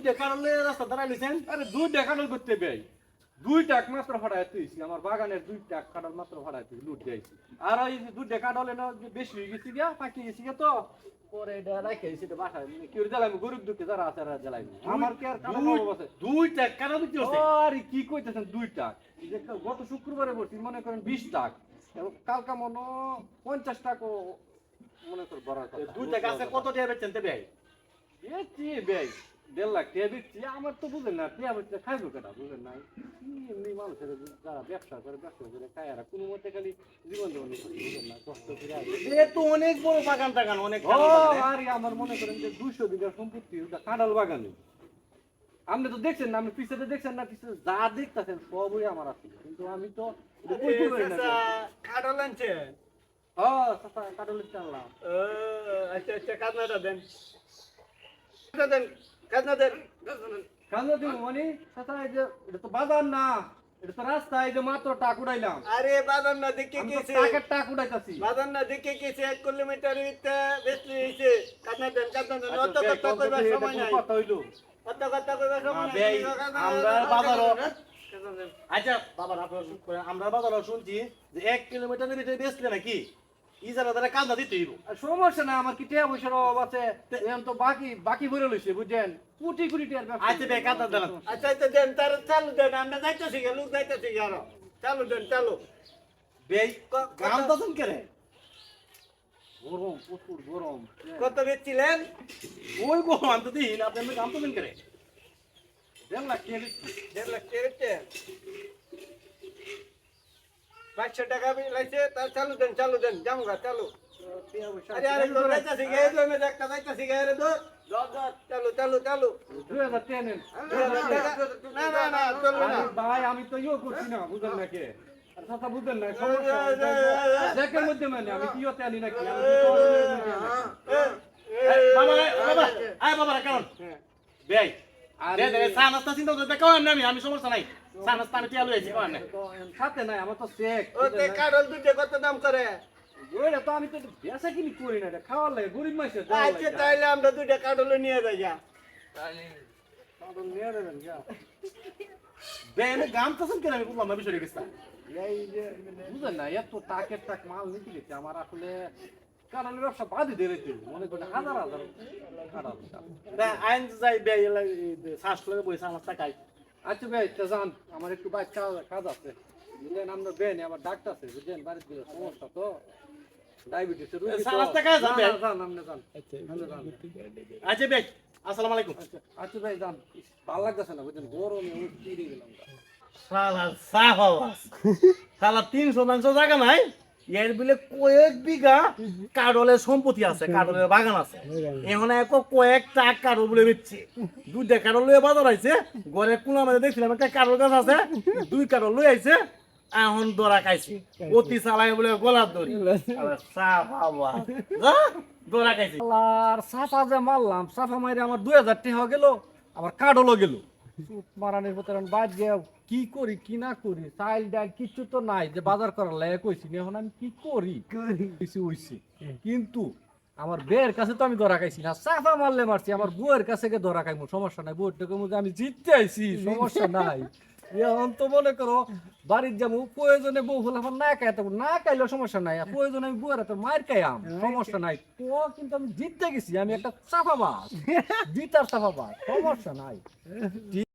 দুইটা কারণে রাস্তা দাঁড়াই আরে দুই টাকাটা করতে বেই দুই টাক মাত্র ভাড়ায় আমার বাগানের দুই টাক কাটাল মাত্র ভাড়ায় লুট যাইছি আর ওই দুই টাকা হলে বেশি হয়ে গেছি গিয়া পাকি গেছি গিয়া তো। পরে এটা রাখে সেটা বাসায়। মানে কি গরিব দুঃখে যারা আছে আর জ্বালাই আমার কি আর দুই খাওয়া আছে। দুই টাকা কেন দিতে আরে কি কইতেছেন দুই টাক গত শুক্রবারে বলছি মনে করেন বিশ টাক এবং কালকা মনে পঞ্চাশ টাকা মনে কর বড় কথা। দুই টাকা আছে কত টাকা বেচছেন তে বেই দেড় লাখ টাকা দিচ্ছি আমার তো বুঝেন না টিয়া বলছে খাইবো কেটা বুঝেন কি এমনি মানুষের যারা ব্যবসা করে ব্যবসা করে কোনো মতে খালি জীবন জীবন বুঝেন না কষ্ট করে আসে। তো অনেক বড় বাগান টাগান অনেক ও আরে আমার মনে করেন যে দুইশো বিঘা সম্পত্তি ওটা কাঁঠাল বাগানে। আপনি তো দেখছেন না আপনি পিছনে দেখছেন না পিছনে যা দেখতেছেন সবই আমার আছে। কিন্তু আমি তো না কাঠল আনছেন? চাচা, কাঁঠালের টানলাম আচ্ছা আচ্ছা কাজনাটা দেন। দেন। দেন দিব মানে? যে এটা তো বাজার না এটা তো যে মাত্র টাক উড়াইলাম আরে বাদাম না দেখে গেছে টাকের টাক উড়াইতাছি বাদাম না দেখে গেছে এক কিলোমিটার ভিতরে বেশি দেন দেন অত আচ্ছা, কথা কইবার সময় নাই। কথা হইল। অত কথা কইবার সময় নাই। আমরা দেন, বাজারও- আচ্ছা বাবা আপনারা আমরা বাজারে শুনছি যে এক কিলোমিটারের ভিতরে বেচলে নাকি? ইজারা দ্বারা কাজ না দিতে হইব। সমস্যা না আমার কি টিয়া পয়সার অভাব আছে? এখন তো বাকি বাকি ভরে লইছে বুঝছেন? কোটি কোটি টিয়ার ব্যবসা আচ্ছা ভাই কাজ দেন। আচ্ছা আচ্ছা দেন তার চালু দেন আমরা যাইতেছি গে লোক যাইতেছি গে চালু দেন চালু। বেই ক- গাম তো শুন করে গরম প্রচুর গরম। কত বেচছিলেন? ওই গো আনতে দিন আপনি গাম তো শুন করে দেড় লাখ দিচ্ছি। দেড় লাখ বেচছে পাঁচশো টাকা লাগছে তার চালু দেন চালু দেন জামগা চালু। আরে আরে লোক যাইতেছি গে জন্য একটা যাইতেছি গে আরে দূর। চালু চালু চালু। দুই হাজার টাকা নেন। না না না চলবে না। ভাই আমি তো ইয়ে করছি না বুঝেন না কে? আর চাচা না সমস্যা দেখের মধ্যে মানে আমি কি হতে আনি নাকি? আমি কি করব না কি? বাবা বাবা আয় বাবা কেমন বেই আমি আমি সমস্যা নাই। সাথে নাই আমার তো চেক কারল দুটো কত দাম করে? ওইটা তো আমি তো বেসা কিনি করি না এটা খাওয়ার লাগে গরিব মাসে আচ্ছা তাইলে আমরা দুটো কারল নিয়ে যাই যা। নিয়ে দেবেন যা। আমি গাম তো শুন আমি বললাম না বিষয় গেছে এই যে বুঝলেন না এত টাকের টাক মাল নিতে গেছে আমার আসলে কারণ ব্যবসা বাদই দিয়ে রেখে মনে করেন হাজার হাজার কারণ আইন যাই বেই শ্বাস লগে বই চা নাস্তা খাই আচ্ছা ভাই তা যান আমার একটু বাইক কাজ আছে। বুঝলেন আমরা বেন আবার ডাক্তার আছে বুঝলেন বাড়িতে গেলে সমস্যা তো। ডায়াবেটিস চা নাস্তা খায় যান ভাই। যান আপনি যান। আপনি যান। বেই আসসালামু আলাইকুম। আচ্ছা ভাই যান। ভালো লাগতেছে না বুঝলেন গরমে আমি গেলাম। শালা সাহবাস শালা তিন শতাংশ জায়গা নাই? এর বিলে কয়েক বিঘা কাডলের সম্পত্তি আছে কাডলের বাগান আছে। এখন এক কয়েক টাক কাডল বলে দিচ্ছে দুইটা কাডল লয়ে বাজার আইছে ঘরে কোনা মাঝে দেখছিলাম একটা কাডল গাছ আছে দুই কাডল লই আইছে এখন দরা খাইছে। অতি চালাই বলে গলার দড়ি। সাহবাস দরা খাইছে। আর সাফা যে মারলাম সাফা মাইরে আমার দুই হাজার টাকা গেল আমার কার্ডও গেল। মারানির আমি বাদ গিয়ে কি করি কি না করি চাইল ডাল কিছু তো নাই যে বাজার করার লাগে কইছি এখন আমি কি করি? কিছু হইছে। কিন্তু আমার বের কাছে তো আমি ধরা খাইছি না সাফা মারলে মারছি আমার বউয়ের কাছে গিয়ে ধরা খাইমু সমস্যা নাই বউটাকে মধ্যে আমি জিততে আইছি সমস্যা নাই। এখন তো মনে করো বাড়ির যাব প্রয়োজনে বউ হলে আমার না খাই তখন না খাইলেও সমস্যা নাই প্রয়োজনে আমি বউয়ের হাতে মার খাইয়াম সমস্যা নাই। তো কিন্তু আমি জিততে গেছি আমি একটা চাপা মাছ জিতার চাপা মাছ সমস্যা নাই।